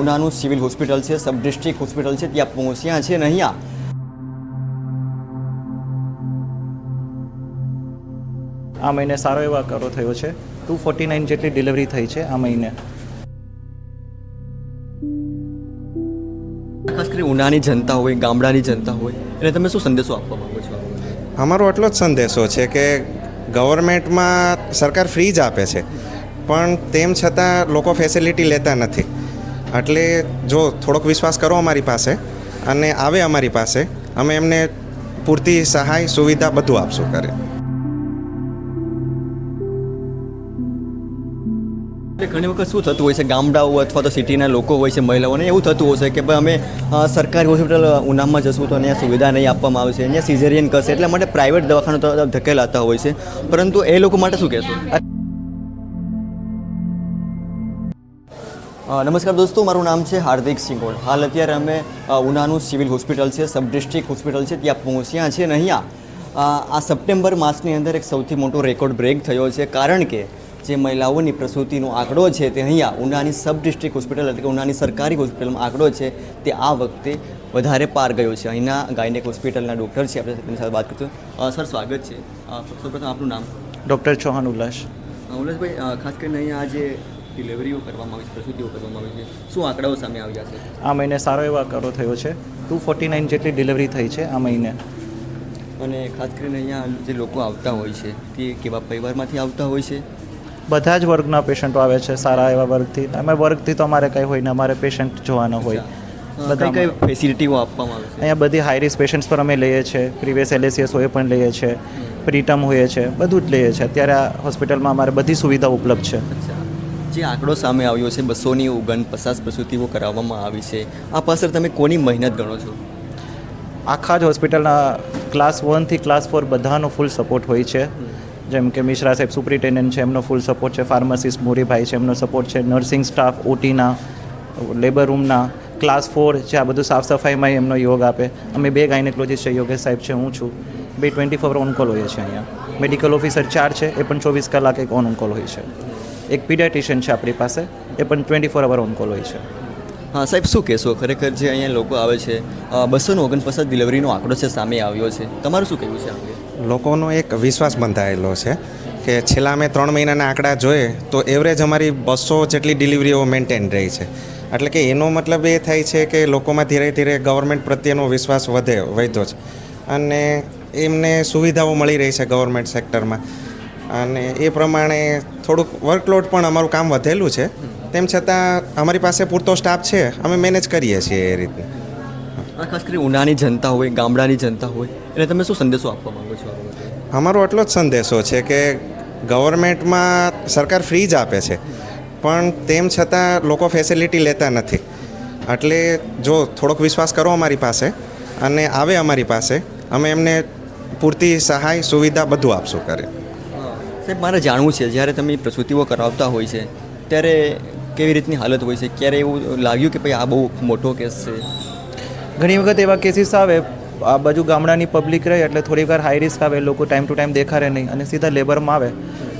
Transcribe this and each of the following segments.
ઉનાનું civil hospital છે sub district hospital છે ત્યાં પહોંચ્યા છે નહીં અહીંયા આ મહિને સારો એવો આકારો થયો છે. ટુ ફોર્ટી નાઇન જેટલી ડિલિવરી થઈ છે આ મહિને. ખાસ કરી ઉનાની જનતા હોય ગામડાની જનતા હોય એટલે તમે શું સંદેશો આપવા માંગો છો? અમારો એટલો જ સંદેશો છે કે ગવર્મેન્ટમાં સરકાર ફ્રી જ આપે છે. પણ તેમ છતાં લોકો ફેસિલિટી લેતા નથી. એટલે જો થોડોક વિશ્વાસ કરો અમારી પાસે અને આવે અમારી પાસે, અમે એમને પૂરતી સહાય, સુવિધા બધું આપશું કરે ઘણી વખત શું થતું હોય છે, ગામડાઓ અથવા તો સિટીના લોકો હોય છે, મહિલાઓને એવું થતું હશે કે ભાઈ અમે સરકારી હોસ્પિટલ ઉનામાં જશું તો અહીંયા સુવિધા નહીં આપવામાં આવશે અહીંયા સિઝેરિયન કરશે, એટલે માટે પ્રાઇવેટ દવાખાનું ધકેલાતા હોય છે. પરંતુ એ લોકો માટે શું કહેશો? નમસ્કાર દોસ્તો મારું નામ છે હાર્દિક સિંગોળ હાલ અત્યારે અમે ઉનાનું સિવિલ હોસ્પિટલ છે સબ ડિસ્ટ્રિક્ટ હોસ્પિટલ છે ત્યાં પહોંચ્યા છે અને અહીંયા આ સપ્ટેમ્બર માસની અંદર એક સૌથી મોટો રેકોર્ડ બ્રેક થયો છે કારણ કે જે મહિલાઓની પ્રસૂતિનો આંકડો છે તે અહીંયા ઉનાની સબ ડિસ્ટ્રિક્ટ હોસ્પિટલ એટલે કે ઉનાની સરકારી હોસ્પિટલમાં આંકડો છે તે આ વખતે વધારે પાર ગયો છે. અહીંના ગાયનેક હોસ્પિટલના ડૉક્ટર છે આપણે તેમની સાથે વાત કરશું. સર સ્વાગત છે. સૌપ્રથમ આપનું નામ? ડૉક્ટર ચૌહાણ ઉલ્લાસ. ઉલ્લાસભાઈ ખાસ કરીને અહીંયા આજે ડિલિવરીઓ કરવામાં આવી છે પ્રસૂતિઓ કરવામાં આવી છે. શું આંકડાઓ સામે આવ્યા છે? આ મહિને સારો એવો આંકડો થયો છે. ટુ ફોર્ટી નાઇન જેટલી ડિલિવરી થઈ છે આ મહિને. અને ખાસ કરીને અહીંયા જે લોકો આવતા હોય છે તે કેવા પરિવારમાંથી આવતા હોય છે? બધા જ વર્ગના પેશન્ટો આવે છે સારા એવા વર્ગથી. અમે વર્ગથી તો અમારે કંઈ હોય ને અમારે પેશન્ટ જોવાના હોય. બધા કઈ ફેસિલિટીઓ આપવામાં આવે છે? અહીંયા બધી હાઈ રિસ્ક પેશન્ટ્સ પર અમે લઈએ છીએ પ્રીવિયસ એલએસીએસ હોય પણ લઈએ છીએ પ્રીટમ હોઈએ છે બધું જ લઈએ છીએ અત્યારે આ હોસ્પિટલમાં અમારે બધી સુવિધા ઉપલબ્ધ છે. જે આંકડો સામે આવ્યો છે, બસોની ઉગન પચાસ પ્રસૂતિઓ કરાવવામાં આવી છે. આ પાછળ તમે કોની મહેનત ગણો છો? આખા જ હોસ્પિટલના ક્લાસ વનથી ક્લાસ ફોર બધાનો ફૂલ સપોર્ટ હોય છે. જેમ કે મિશ્રા સાહેબ સુપ્રિન્ટેન્ડન્ટ છે, એમનો ફૂલ સપોર્ટ છે. ફાર્માસિસ્ટ મોરીભાઈ છે, એમનો સપોર્ટ છે. નર્સિંગ સ્ટાફ ઓટીના લેબર રૂમના ક્લાસ ફોર છે આ બધું સાફ સફાઈમાં એમનો યોગ આપે. અમે બે ગાયનેકોલોજીસ્ટ છે, યોગેશ સાહેબ છે, હું છું. બે ટ્વેન્ટી ફોર ઓન કોલ હોઈએ છીએ અહીંયા. મેડિકલ ઓફિસર ચાર છે, એ પણ ચોવીસ કલાક એક ઓન કોલ હોય છે. એક પીડાટિશિયન છે આપણી પાસે એ પણ twenty four hour on call હોય છે. હા સાહેબ શું કહેશો? ખરેખર જે અહીંયા લોકો આવે છે બસોનો ઓગણપચાસ ડિલિવરીનો આંકડો છે સામે આવ્યો છે. તમારું શું કહેવું છે આ લોકોનો એક વિશ્વાસ બંધાયેલો છે કે છેલ્લા અમે ત્રણ મહિનાના આંકડા જોઈએ તો એવરેજ અમારી બસો જેટલી ડિલિવરીઓ મેન્ટેન રહી છે. એટલે કે એનો મતલબ એ થાય છે કે લોકોમાં ધીરે ધીરે ગવર્મેન્ટ પ્રત્યેનો વિશ્વાસ વધે વધ્યો છે. અને એમને સુવિધાઓ મળી રહી છે ગવર્મેન્ટ સેક્ટરમાં અને એ પ્રમાણે થોડુંક વર્કલોડ પણ અમારું કામ વધેલું છે. તેમ છતાં અમારી પાસે પૂરતો સ્ટાફ છે અમે મેનેજ કરીએ છીએ એ રીતે. ખાસ કરી ઉનાની જનતા હોય ગામડાની જનતા હોય એટલે તમે શું સંદેશો આપવા માંગો છો અમારો એટલો જ સંદેશો છે કે ગવર્મેન્ટમાં સરકાર ફ્રી જ આપે છે. પણ તેમ છતાં લોકો ફેસિલિટી લેતા નથી. એટલે જો થોડોક વિશ્વાસ કરો અમારી પાસે અને આવે અમારી પાસે અમે એમને પૂરતી સહાય સુવિધા બધું આપશું કરે સાહેબ, મારે જાણવું છે, જ્યારે તમે પ્રસૂતિઓ કરાવતા હોય છે, ત્યારે કેવી રીતની હાલત હોય છે? ક્યારે એવું લાગ્યું કે ભાઈ આ બહુ મોટો કેસ છે? ઘણી વખત એવા કેસીસ આવે, આ બાજુ ગામડાની પબ્લિક રહે, એટલે થોડી વાર હાઈ રિસ્ક આવે, લોકો ટાઈમ ટુ ટાઈમ દેખાડે નહીં અને સીધા લેબરમાં આવે.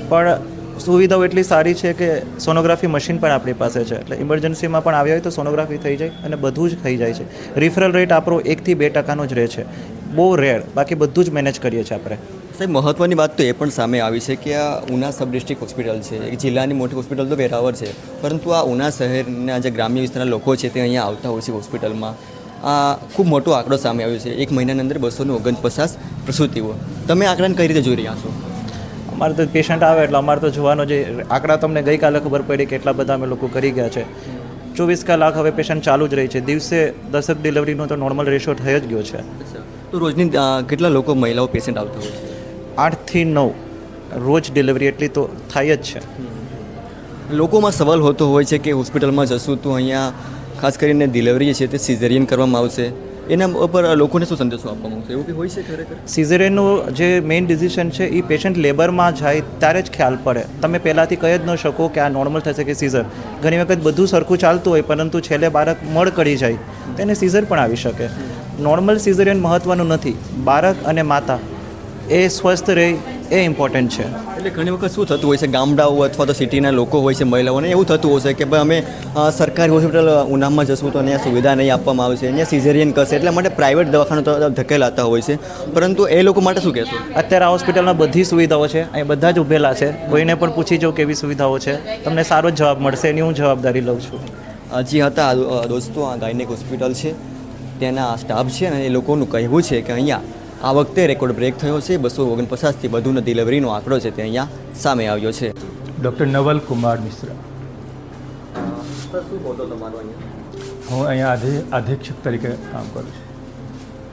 પણ સુવિધાઓ એટલી સારી છે કે સોનોગ્રાફી મશીન પણ આપણી પાસે છે. એટલે ઇમરજન્સીમાં પણ આવ્યા હોય તો સોનોગ્રાફી થઈ જાય અને બધું જ થઈ જાય છે. રિફરલ રેટ આપણો એકથી બે ટકાનો જ રહે છે. બહુ રેર બાકી બધું જ મેનેજ કરીએ છીએ આપણે. સાહેબ મહત્ત્વની વાત તો એ પણ સામે આવી છે કે આ ઉના સબ ડિસ્ટ્રિક્ટ હોસ્પિટલ છે. એક જિલ્લાની મોટી હોસ્પિટલ તો વેરાવર છે. પરંતુ આ ઉના શહેરના જે ગ્રામ્ય વિસ્તારના લોકો છે તે અહીંયા આવતા હોય છે હોસ્પિટલમાં. આ ખૂબ મોટો આંકડો સામે આવ્યો છે. એક મહિનાની અંદર બસો ને ઓગણપચાસ પ્રસૂતિઓ. તમે આંકડાને કઈ રીતે જોઈ રહ્યા છો? અમારે તો પેશન્ટ આવે એટલે અમારે તો જોવાનો જે આંકડા તમને ગઈકાલે ખબર પડી કે એટલા બધા અમે લોકો કરી ગયા છે. ચોવીસ કલાક હવે પેશન્ટ ચાલુ જ રહી છે. દિવસે દસક ડિલિવરીનો તો નોર્મલ રેશિયો થઈ જ ગયો છે. તો રોજની કેટલા લોકો મહિલાઓ પેશન્ટ આવતા હોય છે? આઠથી નવ રોજ ડિલિવરી એટલી તો થાય જ છે. લોકોમાં સવાલ હોતો હોય છે કે હોસ્પિટલમાં જશું તો અહીંયા ખાસ કરીને ડિલિવરી છે તે સિઝેરિયન કરવામાં આવશે. એના ઉપર લોકોને શું સંદેશો આપવામાં આવશે? એવું કે હોય છે ખરેખર? સિઝેરિયનનું જે મેઇન ડિસિઝન છે એ પેશન્ટ લેબરમાં જાય ત્યારે જ ખ્યાલ પડે. તમે પહેલાંથી કહી જ ન શકો કે આ નોર્મલ થશે કે સિઝર ઘણી વખત બધું સરખું ચાલતું હોય પરંતુ છેલ્લે બાળક મળ કરી જાય. તેને સિઝર પણ આવી શકે. નોર્મલ સિઝેરિયન મહત્ત્વનું નથી. બાળક અને માતા એ સ્વસ્થ રહે એ ઇમ્પોર્ટન્ટ છે. એટલે ઘણી વખત શું થતું હોય છે? ગામડાઓ અથવા તો સિટીના લોકો હોય છે મહિલાઓને એવું થતું હશે કે ભાઈ અમે સરકારી હોસ્પિટલ ઉનામાં જશું તો અહીંયા સુવિધા નહીં આપવામાં આવશે અહીંયા સિઝેરિયન કરશે એટલા માટે પ્રાઇવેટ દવાખાનું તો ધકેલાતા હોય છે. પરંતુ એ લોકો માટે શું કહેશો? અત્યારે આ હોસ્પિટલમાં બધી સુવિધાઓ છે અહીં બધા જ ઉભેલા છે કોઈને પણ પૂછી જાઓ કેવી સુવિધાઓ છે તમને સારો જ જવાબ મળશે એની હું જવાબદારી લઉં છું. જી હતા દોસ્તો આ ગાયનેક હોસ્પિટલ છે તેના સ્ટાફ છે અને એ લોકોનું કહેવું છે કે અહીંયા આ વખતે રેકોર્ડ બ્રેક થયો છે. બસો ઓગણપચાસથી વધુનો ડિલિવરીનો આંકડો છે તે અહીંયા સામે આવ્યો છે. ડૉક્ટર નવલ કુમાર મિશ્રા. હું અહીંયા અધિક્ષક તરીકે કામ કરું છું.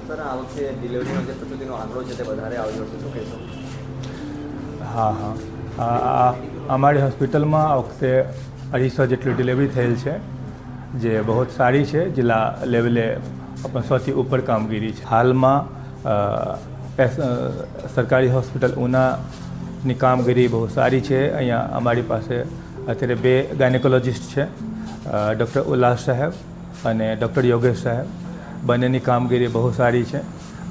સર આ વખતે ડિલિવરીનો જે પ્રસૂતિનો આંકડો છે તે વધારે આવ્યો છે શું કહેશો? હા હા. અમારી હોસ્પિટલમાં આ વખતે અઢીસો જેટલી ડિલિવરી થયેલ છે જે બહુ સારી છે. જિલ્લા લેવલે આપણે સૌથી ઉપર કામગીરી છે. હાલમાં સરકારી હોસ્પિટલ ઉનાની કામગીરી બહુ સારી છે. અહીંયા અમારી પાસે અત્યારે બે ગાયનેકોલોજિસ્ટ છે ડૉક્ટર ઉલ્લાસ સાહેબ અને ડૉક્ટર યોગેશ સાહેબ. બંનેની કામગીરી બહુ સારી છે.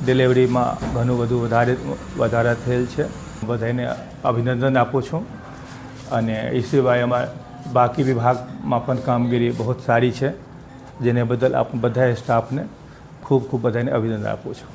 ડિલિવરીમાં ઘણું બધું વધારે, વધારા થયેલ છે. બધાને અભિનંદન આપું છું અને એ સિવાય અમારા બાકી વિભાગમાં પણ કામગીરી બહુ સારી છે. જેને બદલ આપ બધા સ્ટાફને ખૂબ ખૂબ બધાને અભિનંદન આપું છું.